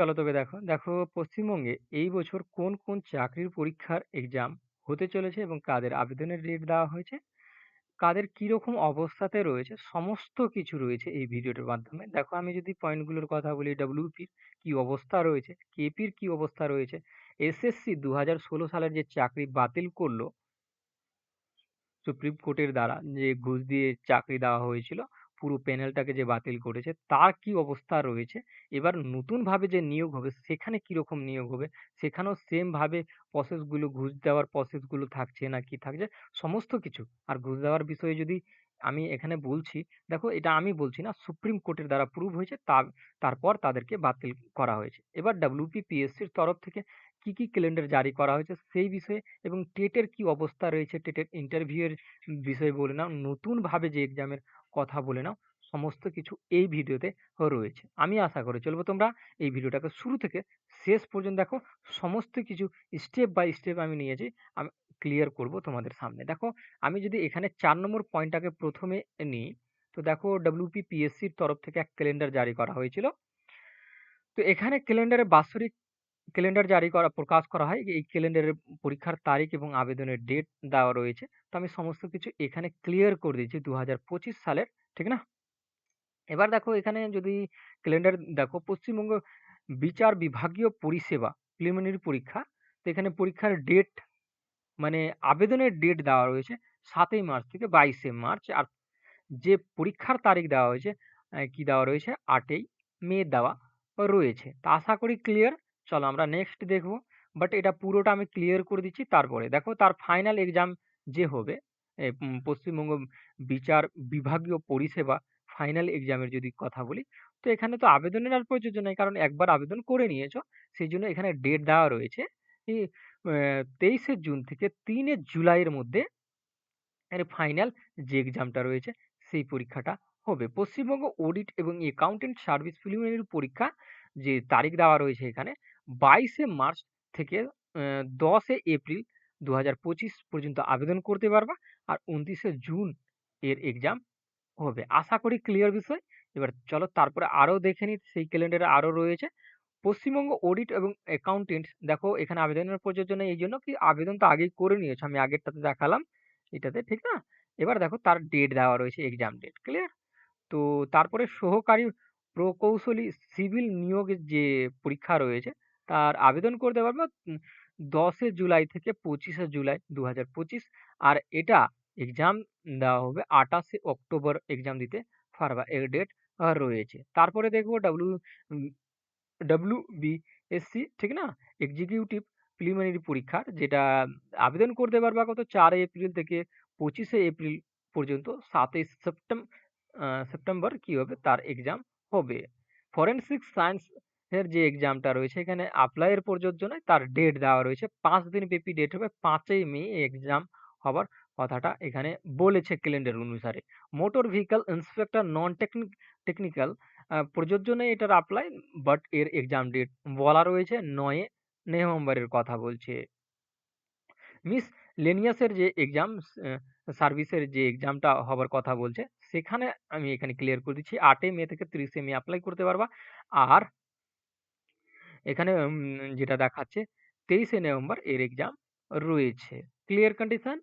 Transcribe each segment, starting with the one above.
চলো তবে দেখো। দেখো পশ্চিমবঙ্গে এই বছর কোন, কোন চাকরির পরীক্ষার এক্সাম হতে চলেছে এবং কাদের আবেদনের ডেট দেওয়া হয়েছে, কাদের কীরকম অবস্থাতে রয়েছে সমস্ত কিছু রয়েছে এই ভিডিওটার মাধ্যমে। দেখো আমি যদি পয়েন্টগুলোর কথা বলি ডব্লিউপির কি অবস্থা রয়েছে, কেপির কি অবস্থা রয়েছে, এসএসসি ২০১৬ সালের যে চাকরি বাতিল করল সুপ্রিম কোর্টের দ্বারা যে ঘুষ দিয়ে চাকরি দেওয়া হয়েছিল, পুরো প্যানেলটাকে যে বাতিল করেছে তার কি অবস্থা রয়েছে, এবার নতুনভাবে যে নিয়োগ হবে সেখানে কীরকম নিয়োগ হবে, সেখানেও সেম ভাবে প্রসেসগুলো ঘুষ দেওয়ার প্রসেসগুলো থাকছে না কি থাকছে সমস্ত কিছু। আর ঘুষ দেওয়ার বিষয়ে যদি আমি এখানে বলছি, দেখো এটা আমি বলছি না সুপ্রিম কোর্টের দ্বারা প্রুভ হয়েছে তার তারপর তাদেরকে বাতিল করা হয়েছে। এবার ডব্লিউপিপিএসসির তরফ থেকে কি, কি ক্যালেন্ডার জারি করা হয়েছে সেই বিষয়ে এবং টেটের কি অবস্থা রয়েছে, টেটের ইন্টারভিউ এর বিষয়ে বলে নাও, নতুনভাবে যে এক্সামের কথা বলে নাও, সমস্ত কিছু এই ভিডিওতে রয়েছে। আমি আশা করে চলবো তোমরা এই ভিডিওটাকে শুরু থেকে শেষ পর্যন্ত দেখো সমস্ত কিছু স্টেপ বাই স্টেপ আমি নিয়েছি আমি ক্লিয়ার করব তোমাদের সামনে। দেখো আমি যদি এখানে চার নম্বর পয়েন্টটাকে প্রথমে নিই, তো দেখো ডব্লিউপিপিএসসির তরফ থেকে এক ক্যালেন্ডার জারি করা হয়েছিল। তো এখানে ক্যালেন্ডারে বাৎসরিক ক্যালেন্ডার জারি করা প্রকাশ করা হয়। এই ক্যালেন্ডারের পরীক্ষার তারিখ এবং আবেদনের ডেট দেওয়া রয়েছে। তো আমি সমস্ত কিছু এখানে ক্লিয়ার করে দিয়েছি ২০২৫ সালের, ঠিক না? এবার দেখো এখানে যদি ক্যালেন্ডার দেখো পশ্চিমবঙ্গ বিচার বিভাগীয় পরিষেবা প্রিলিমিনারি পরীক্ষা। তো এখানে পরীক্ষার ডেট মানে আবেদনের ডেট দেওয়া রয়েছে সাতই মার্চ থেকে ২২শে মার্চ। আর যে পরীক্ষার তারিখ দেওয়া হয়েছে কি দেওয়া রয়েছে আটই মে দেওয়া রয়েছে। তা আশা করি ক্লিয়ার। চলো আমরা নেক্সট দেখব। বাট এটা পুরোটা আমি ক্লিয়ার করে দিচ্ছি তারপরে। দেখো তার ফাইনাল এক্সাম যে হবে পশ্চিমবঙ্গ বিচার বিভাগীয় পরিষেবা ফাইনাল এক্সামের যদি কথা বলি, তো এখানে তো আবেদনের আর প্রযোজ্য নাই। কারণ একবার আবেদন করে নিয়েছো। সেই জন্য এখানে ডেট দেওয়া রয়েছে তেইশে জুন থেকে তিনে জুলাইয়ের মধ্যে এর ফাইনাল যে এক্সামটা রয়েছে সেই পরীক্ষাটা হবে। পশ্চিমবঙ্গ অডিট এবং অ্যাকাউন্টেন্ট সার্ভিস প্রিলিমিনারি পরীক্ষা যে তারিখ দেওয়া রয়েছে এখানে ২২শে মার্চ থেকে ১০শে এপ্রিল ২০২৫ পর্যন্ত আবেদন করতে পারবা। আর ২৯শে জুন এর এক্সাম হবে। আশা করি ক্লিয়ার বিষয়। এবার চলো তারপরে আরও দেখে নিই সেই ক্যালেন্ডারে আরও রয়েছে। পশ্চিমবঙ্গ অডিট এবং অ্যাকাউন্টেন্টস দেখো এখানে আবেদনের প্রযোজ্য নেই এইজন্য কি আবেদন তো আগেই করে নিয়েছো। আমি আগেরটাতে দেখালাম এটাতে, ঠিক না? এবার দেখো তার ডেট দেওয়া রয়েছে এক্সাম ডেট, ক্লিয়ার? তো তারপরে সহকারী প্রকৌশলী সিভিল নিয়োগের যে পরীক্ষা রয়েছে তার আবেদন করতে পারবা ১০শে জুলাই থেকে ২৫শে জুলাই ২০২৫ আর এটা এক্সাম দেওয়া হবে ২৮শে অক্টোবর এক্সাম দিতে পারবা। এর ডেট রয়েছে। তারপরে দেখব ডব্লিউ উম ডব্লিউবিএসসি ঠিক না? এক্সিকিউটিভ প্রিলিমিনারি পরীক্ষার যেটা আবেদন করতে পারবা কত ৪ এপ্রিল থেকে ২৫শে এপ্রিল পর্যন্ত ৭ই সেপ্টেম, আ, সেপ্টেম্বর কি হবে তার এক্সাম হবে। ফরেনসিক সায়েন্স এর যে এক্সামটা রয়েছে, এখানে এপ্লাই এর প্রযোজ্য নয়। তার ডেট দেওয়া রয়েছে ৫ দিনব্যাপী ডেট হবে, পাঁচই মে এক্সাম হবার কথাটা এখানে বলেছে ক্যালেন্ডার অনুসারে। মোটর ভেহিকল ইন্সপেক্টর নন টেকনি টেকনিক্যাল প্রযোজ্য নেই এটার এপ্লাই বাট এর এক্সাম ডেট বলা রয়েছে ৯ নভেম্বরের কথা বলছে। মিসলেনিয়াস এর যে এক্সাম সার্ভিসের যে এক্সামটা হবার কথা বলছে, সেখানে আমি এখানে ক্লিয়ার করে দিচ্ছি ৮ই মে থেকে ৩০শে মে এপ্লাই করতে পারবা। আর এখানে যেটা দেখাচ্ছে ২৩শে নভেম্বর এর এক্সাম রয়েছে। Clear condition?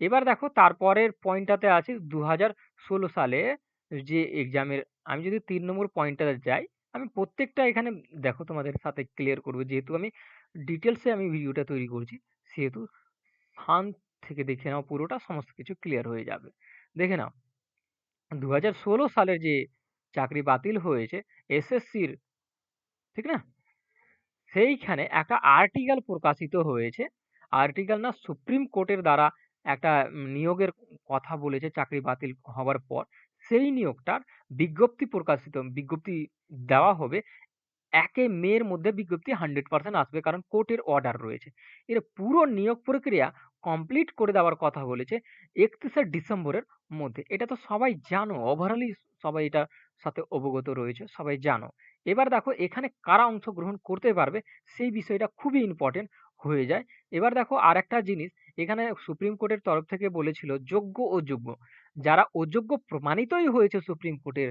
এবার দেখো তারপরের পয়েন্টটাতে আছে ২০১৬ সালে যে এক্সামের আমি যদি তিন নম্বর পয়েন্টটাতে যাই, আমি প্রত্যেকটা এখানে দেখো তোমাদের সাথে ক্লিয়ার করব। যেহেতু আমি ডিটেলসে আমি ভিডিওটা তৈরি করছি সেহেতু ফান থেকে দেখে নাও পুরোটা সমস্ত কিছু ক্লিয়ার হয়ে যাবে। দেখে নাও ২০১৬ সালের যে চাকরি বাতিল হয়েছে এসএসসির ঠিক না? সেইখানে একটা আর্টিকেল প্রকাশিত হয়েছে। আর্টিকেল না সুপ্রিম কোর্টের দ্বারা একটা নিয়োগের কথা বলেছে চাকরি বাতিল হবার পর। সেই নিয়োগটার বিজ্ঞপ্তি প্রকাশিত, বিজ্ঞপ্তি দেওয়া হবে একে মের মধ্যে বিজ্ঞপ্তি 100% আসবে। কারণ কোর্টের অর্ডার রয়েছে। এর পুরো নিয়োগ প্রক্রিয়া কমপ্লিট করে দেওয়ার কথা বলেছে ৩১শে ডিসেম্বরের মধ্যে। এটা তো সবাই জানো। ওভারঅলি সবাই এটার সাথে অবগত রয়েছে। সবাই জানো। এবার দেখো এখানে কারা অংশগ্রহণ করতে পারবে সেই বিষয়টা খুবই ইম্পোর্টেন্ট হয়ে যায়। এবার দেখো আরেকটা জিনিস এখানে সুপ্রিম কোর্টের তরফ থেকে বলেছিল যোগ্য, অযোগ্য। যারা অযোগ্য প্রমাণিতই হয়েছে সুপ্রিম কোর্টের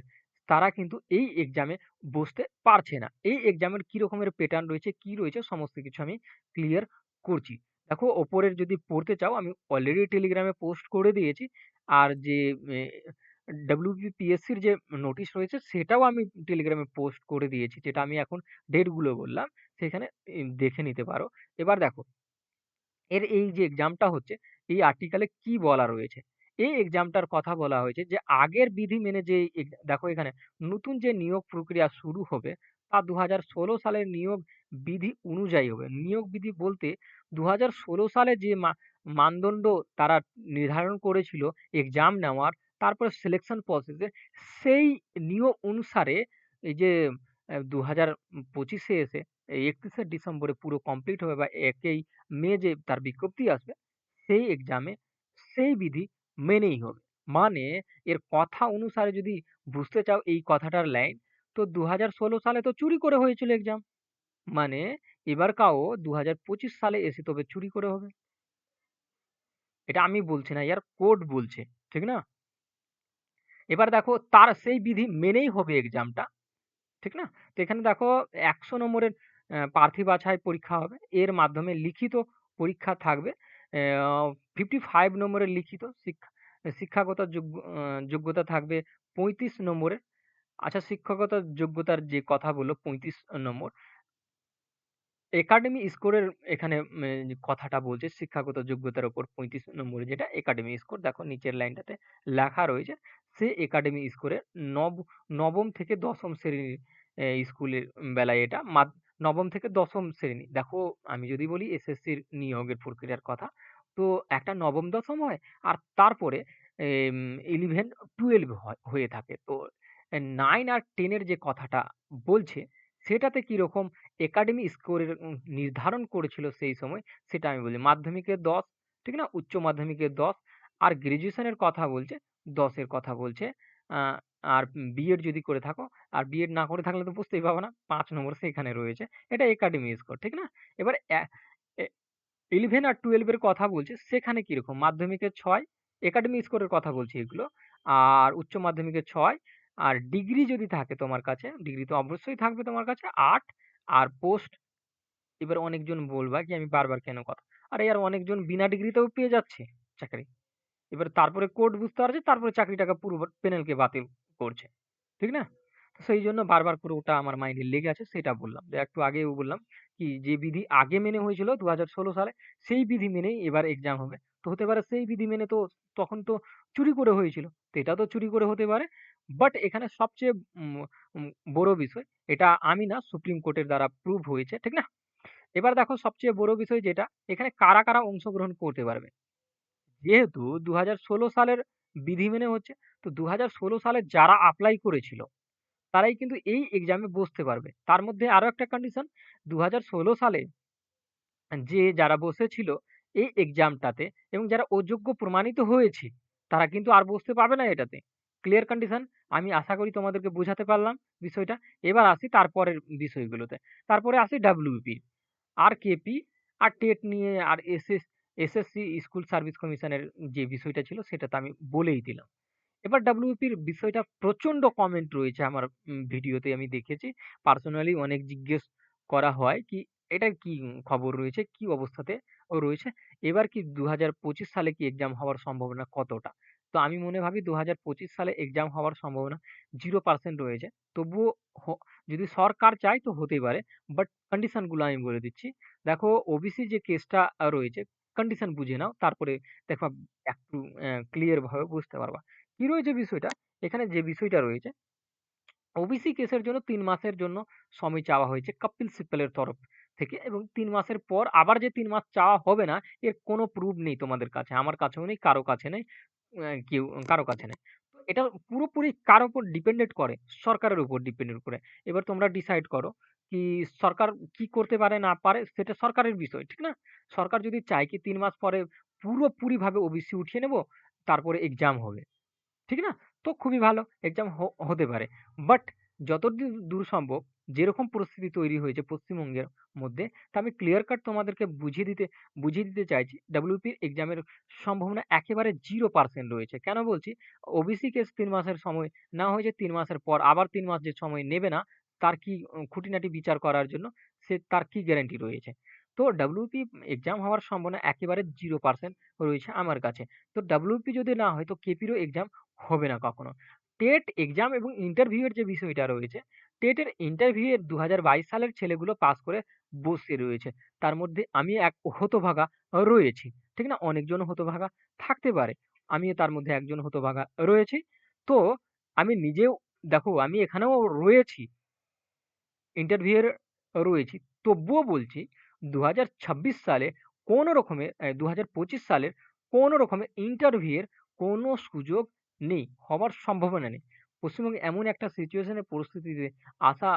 তারা কিন্তু এই এক্সামে বসতে পারছে না। এই এক্সামের কি রকমের প্যাটার্ন রয়েছে, কি রয়েছে সমস্ত কিছু আমি ক্লিয়ার করছি। দেখো ওপরের যদি পড়তে চাও আমি অলরেডি টেলিগ্রামে পোস্ট করে দিয়েছি। আর যে WBPSC যে নোটিশ রয়েছে সেটাও আমি টেলিগ্রামে পোস্ট করে দিয়েছি। যেটা আমি এখন ডেটগুলো বললাম সেখানে দেখে নিতে পারো। এবার দেখো এর এই যে এক্সামটা হচ্ছে এই আর্টিকেলে কি বলা রয়েছে? এই এক্সামটার কথা বলা হয়েছে যে আগের বিধি মেনে যে দেখো এখানে নতুন যে নিয়োগ প্রক্রিয়া শুরু হবে তা ২০১৬ সালের নিয়োগ বিধি অনুযায়ী হবে। নিয়োগ বিধি বলতে ২০১৬ সালে যে মানদণ্ড তারা নির্ধারণ করেছিল এক্সাম নেওয়ার, তারপরে সিলেকশন প্রসেস সেই নিয়ম অনুসারে এই যে অ্যা ২০২৫ এ এসে এই ৩১শে ডিসেম্বরে পুরো কমপ্লিট হবে বা ১ই মে যে তার বিজ্ঞপ্তি আসবে সেই এক্সামে সেই বিধি মেনেই হবে। মানে এর কথা অনুসারে যদি বুঝতে চাও এই কথাটার লাইন তো ২০১৬ সালে তো চুরি করে হয়েছিল এক্সাম। মানে এবারকাও ২০২৫ সালে এসে তবে চুরি করে হবে। এটা আমি বলছি না, ইয়ার কোর্ট বলছে। ঠিক না? এবার দেখো তার সেই বিধি মেনেই হবে এক্সামটা। ঠিক না? তো এখানে দেখো ১০০ নম্বরের প্রার্থী বাছাই পরীক্ষা হবে। এর মাধ্যমে লিখিত পরীক্ষা থাকবে। অ্যা 55 নম্বরের লিখিত শিক্ষা, শিক্ষাগত যোগ্যতা থাকবে ৩৫ নম্বরের। আচ্ছা শিক্ষাগত যোগ্যতার যে কথা বলল ৩৫ নম্বর। একাডেমি স্কোরের এখানে কথাটা বলছে শিক্ষাগত যোগ্যতার উপর ৩৫ নম্বরে যেটা একাডেমি স্কোর দেখো নিচের লাইনটাতে লেখা রয়েছে। সে একাডেমি স্কোরে নব নবম থেকে দশম শ্রেণির স্কুলের বেলায় এটা নবম থেকে দশম শ্রেণি। দেখো আমি যদি বলি এসএসসির নিয়োগের প্রক্রিয়ার কথা, তো একটা নবম দশম হয় আর তারপরে 11, 12 হয় হয়ে থাকে। তো 9 আর 10 এর যে কথাটা বলছে সেটাতে কীরকম একাডেমি স্কোরের নির্ধারণ করেছিল সেই সময় সেটা আমি বলি। মাধ্যমিকে ১০ ঠিক না? উচ্চ মাধ্যমিকে ১০ আর গ্র্যাজুয়েশনের কথা বলছে ১০ এর কথা বলছে। আর বিএড যদি করে থাকো আর বিএড না করে থাকলে তো বুঝতেই পারবে না। ৫ নম্বর সেখানে রয়েছে। এটা একাডেমি স্কোর। ঠিক না? এবার 11 আর 12 এর কথা বলছে সেখানে কীরকম? মাধ্যমিকে ৬ একাডেমি স্কোরের কথা বলছি এগুলো। আর উচ্চ মাধ্যমিকে ছয় আর ডিগ্রি যদি থাকে তোমার কাছে, ডিগ্রি তো অবশ্যই থাকবে তোমার কাছে আট আর পোস্ট এবার অনেকজন বলবা কি আমি বারবার কেন কথা আরে ইয়ার অনেকজন বিনা ডিগ্রিতেও পেয়ে যাচ্ছে চাকরি। এবার তারপরে কোর্ট বুঝতে পারছে তারপরে চাকরিটাকে পুরো প্যানেলকে বাতিল করছে। ঠিক না? তো সেইজন্য বারবার করে ওটা আমার মাইন্ডে লেগে আছে সেটা বললাম। একটু আগেও বললাম কি যে বিধি আগে মেনে হয়েছিল ২০১৬ সালে সেই বিধি মেনেই এবার এক্সাম হবে। তো হতে পারে সেই বিধি মেনে তো তখন তো চুরি করে হয়েছিল। তো এটাও তো চুরি করে হতে পারে। বাট এখানে সবচেয়ে বড় বিষয় এটা আমি না সুপ্রিম কোর্টের দ্বারা প্রুভ হয়েছে। ঠিক না? এবার দেখো সবচেয়ে বড় বিষয় যেটা এখানে কারা, কারা অংশগ্রহণ করতে পারবে? যেহেতু ২০১৬ সালের বিধি মেনে হচ্ছে, তো ২০১৬ সালে যারা এপ্লাই করেছিল তারাই কিন্তু এই এক্সামে বসতে পারবে। তার মধ্যে আরও একটা কন্ডিশন ২০১৬ সালে যে যারা বসেছিল এই এক্সামটাতে এবং যারা অযোগ্য প্রমাণিত হয়েছে তারা কিন্তু আর বসতে পারবে না এটাতে। Clear condition? আমি আশা করি তোমাদেরকে বোঝাতে পারলাম বিষয়টা। এবার আসি তারপরের বিষয়গুলোতে। তারপরে আসি ডাব্লিউবি, আর কেপি আর টেট নিয়ে আর এসএস এসএসসি স্কুল সার্ভিস কমিশনের যে বিষয়টা ছিল সেটা তো আমি বলেই দিলাম। এবার ডাব্লিউপির বিষয়টা প্রচণ্ড কমেন্ট রয়েছে আমার ভিডিওতে আমি দেখেছি। পার্সোনালি অনেক জিজ্ঞেস করা হয় কি এটার কি খবর রয়েছে, কি অবস্থাতে রয়েছে। এবার কি ২০২৫ সালে কি এক্সাম হওয়ার সম্ভাবনা কতটা? তো আমি মনে ভাবি ২০২৫ সালে এক্সাম হওয়ার সম্ভাবনা 0% রয়েছে। তবুও যদি সরকার চায় তো হতেই পারে। বাট কন্ডিশনগুলো আমি বলে দিচ্ছি। দেখো ওবিসি যে কেসটা রয়েছে কন্ডিশন বুঝে নাও। তারপরে দেখবা একটু অ্যা ক্লিয়ার ভাবে বুঝতে পারবা। কি রয়েছে বিষয়টা? এখানে যে বিষয়টা রয়েছে ওবিসি কেসের জন্য ৩ মাসের জন্য সময় চাওয়া হয়েছে কপিল সিব্বলের তরফ থেকে এবং ৩ মাসের পর আবার যে তিন মাস চাওয়া হবে না এর কোনো প্রুফ নেই তোমাদের কাছে। আমার কাছেও নেই, কারও কাছে নেই। কেউ কারও কাছে নেই। এটা পুরোপুরি কার উপর ডিপেন্ডেন্ট করে? সরকারের উপর ডিপেন্ডেন্ট করে। এবার তোমরা ডিসাইড করো কি সরকার কি করতে পারে না পারে সেটা সরকারের বিষয়। ঠিক না? সরকার যদি চায় কি তিন মাস পরে পুরোপুরিভাবে ওবিসি উঠিয়ে নেব, তারপরে এক্সাম হবে। ঠিক না? তো খুবই ভালো। এক্সাম হতে পারে। বাট যতদূর দূর সম্ভব যেরকম পরিস্থিতি তৈরি হয়েছে পশ্চিমবঙ্গের মধ্যে তা আমি ক্লিয়ার কাট তোমাদেরকে বুঝিয়ে দিতে বুঝিয়ে দিতে চাইছি ডাব্লিউপির এক্সামের সম্ভাবনা একেবারে জিরো পার্সেন্ট রয়েছে কেন বলছি ওবিসি কেস তিন মাসের সময় না হয়েছে তিন মাসের পর আবার তিন মাস যে সময় নেবে না তার কি খুঁটিনাটি বিচার করার জন্য সে তার কি গ্যারান্টি রয়েছে? তো ডাব্লিউপি এক্সাম হওয়ার সম্ভাবনা একেবারে জিরো পার্সেন্ট রয়েছে আমার কাছে। তো ডাব্লিউপি যদি না হয় তো কেপিরও এক্সাম হবে না কখনো। টেট এক্সাম এবং ইন্টারভিউয়ের যে বিষয়টা রয়েছে টেটের ইন্টারভিউয়ের দু হাজার বাইশ সালের ছেলেগুলো পাস করে বসে রয়েছে। তার মধ্যে আমি এক হতভাগা রয়েছি। ঠিক না? অনেকজন হতভাগা থাকতে পারে। আমিও তার মধ্যে একজন হতভাগা রয়েছি। তো আমি নিজেও, দেখো, আমি এখানেও রয়েছি। ইন্টারভিউয়ের রয়েছি। তবুও বলছি দু হাজার ছাব্বিশ সালে কোনো রকমের দু হাজার পঁচিশ সালের কোনো রকমের ইন্টারভিউয়ের কোনো সুযোগ নেই হওয়ার সম্ভাবনা নেই। পশ্চিমবঙ্গে এমন একটা সিচুয়েশনের পরিস্থিতিতে আসা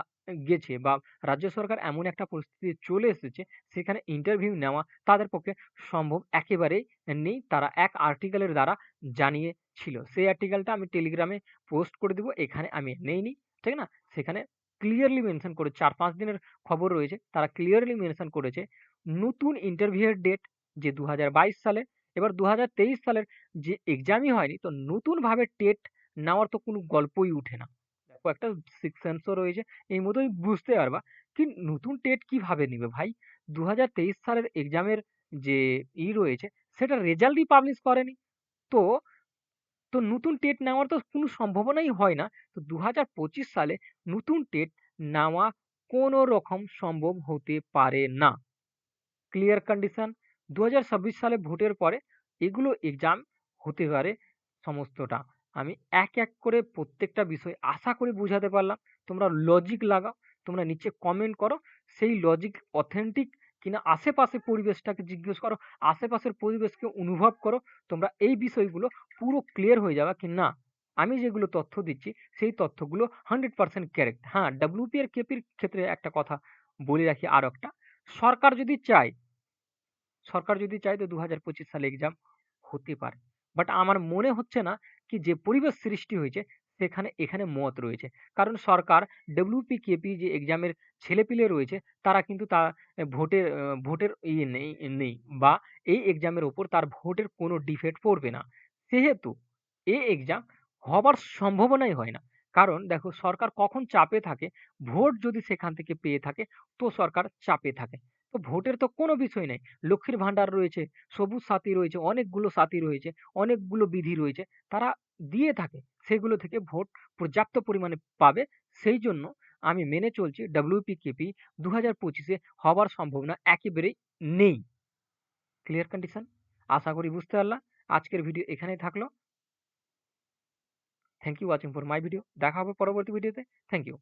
গেছে বা রাজ্য সরকার এমন একটা পরিস্থিতি চলে এসেছে, সেখানে ইন্টারভিউ নেওয়া তাদের পক্ষে সম্ভব একেবারেই নেই, তারা এক আর্টিকেলের দ্বারা জানিয়েছিল। সেই আর্টিকেলটা আমি টেলিগ্রামে পোস্ট করে দেবো, এখানে আমি নেইনি, ঠিক না? সেখানে ক্লিয়ারলি মেনশন করে, চার পাঁচ দিনের খবর রয়েছে, তারা ক্লিয়ারলি মেনশন করেছে নতুন ইন্টারভিউয়ের ডেট যে দু হাজার বাইশ সালে, এবার দু হাজার তেইশ সালের যে এক্সামই হয়নি, তো নতুনভাবে টেট নেওয়ার তো কোনো গল্পই উঠে না। দেখো, একটা সিক্স সেন্সও রয়েছে, এই মতোই বুঝতে পারবা কি নতুন টেট কীভাবে নিবে ভাই? দু হাজার তেইশ সালের এক্সামের যে ই রয়েছে, সেটা রেজাল্টই পাবলিশ করেনি। তো তো নতুন টেট নেওয়ার তো কোনো সম্ভাবনাই হয় না। তো দু হাজার পঁচিশ সালে নতুন টেট নেওয়া কোনো রকম সম্ভব হতে পারে না। ক্লিয়ার কন্ডিশন দু হাজার ছাব্বিশ সালে ভোটের পরে এগুলো এক্সাম হতে পারে সমস্তটা। আমি এক এক করে প্রত্যেকটা বিষয় আশা করি বোঝাতে পারলাম। তোমরা লজিক লাগাও, তোমরা নিচে কমেন্ট করো। সেই লজিক অথেন্টিক কিনা আশেপাশে পরিবেশটাকে জিজ্ঞেস করো, আশেপাশের পরিবেশকে অনুভব করো, তোমরা এই বিষয়গুলো পুরো ক্লিয়ার হয়ে যাবে কি না? আমি যেগুলো তথ্য দিচ্ছি, সেই তথ্যগুলো হান্ড্রেড পার্সেন্ট ক্যারেক্ট হ্যাঁ ডাব্লিউপি আর কেপির ক্ষেত্রে একটা কথা বলে রাখি আর একটা। সরকার যদি চায়, সরকার যদি চায় তো দু হাজার পঁচিশ সালে এক্সাম হতে পারে। বাট আমার মনে হচ্ছে না কি যে পরিবেশ সৃষ্টি হয়েছে সেখানে, এখানে মত রয়েছে। কারণ সরকার ডব্লিউপি কেপি যে এক্সামের ছেলেপিলে রয়েছে, তারা কিন্তু তা ভোটের ভোটের ইয়ে নেই নেই বা এই এক্সামের ওপর তার ভোটের কোনো ডিফেক্ট পড়বে না। সেহেতু এই এক্সাম হবার সম্ভাবনাই হয় না। কারণ দেখো, সরকার কখন চাপে থাকে, ভোট যদি সেখান থেকে পেয়ে থাকে, তো সরকার চাপে থাকে। তো ভোটের তো কোনো বিষয় নেই। লক্ষ্মীর ভান্ডার রয়েছে, সবুজ সাথী রয়েছে, অনেকগুলো সাথী রয়েছে, অনেকগুলো বিধি রয়েছে, তারা দিয়ে থাকে, সেগুলো থেকে ভোট পর্যাপ্ত পরিমাণে পাবে। সেই জন্য আমি মেনে চলছি ডাব্লিউপি কেপি দু হাজার পঁচিশে হবার সম্ভাবনা একেবারেই নেই। ক্লিয়ার কন্ডিশন আশা করি বুঝতে পারলাম আজকের ভিডিও এখানেই থাকল। Thank you watching for my video দেখা হবে পরবর্তী ভিডিওতে থ্যাংক ইউ